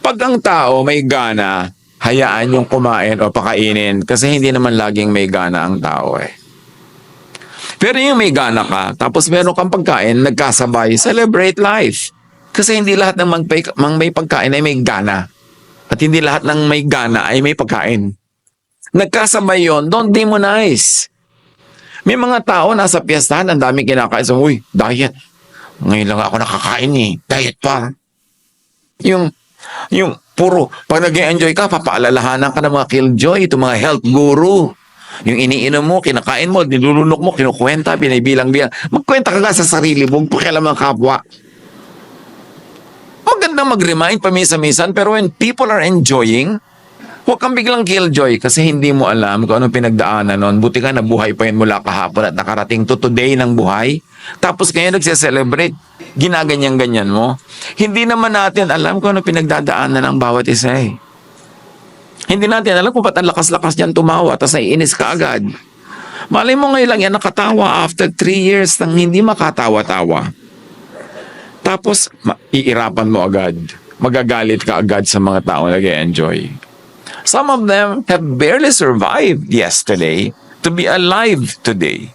Pag ang tao may gana, hayaan yung kumain o pakainin kasi hindi naman laging may gana ang tao eh. Pero yung may gana ka, tapos meron kang pagkain, nagkasabay, celebrate life. Kasi hindi lahat ng magpay, mang may pagkain ay may gana. At hindi lahat ng may gana ay may pagkain. Nagkasabay yon, don't demonize. May mga tao nasa piyastahan, ang daming kinakain. So, uy, diet. Ngayon lang ako nakakain eh. Diet pa. Yung, yung puro, pag nag enjoy ka, papaalalahanan ka ng mga killjoy, itong mga health guru. Yung iniinom mo, kinakain mo, nilulunok mo, kinukwenta, binibilang-bilang. Magkwenta ka nga sa sarili mo, pakialam ang kapwa. Magandang mag-remind paminsan-minsan, pero when people are enjoying, huwag kang biglang killjoy kasi hindi mo alam kung anong pinagdaanan nun. Buti ka nabuhay pa yun mula kahapon at nakarating to today ng buhay. Tapos ngayon nagse-celebrate, ginaganyan-ganyan mo. Hindi naman natin alam kung anong pinagdadaanan ng bawat isa eh. Hindi natin alam kung ba't ang lakas-lakas niyan tumawa tapos naiinis ka agad. Malay mo ngayon lang yan nakatawa after three years nang hindi makatawa-tawa. Tapos, iirapan mo agad. Magagalit ka agad sa mga tao nag enjoy Some of them have barely survived yesterday to be alive today.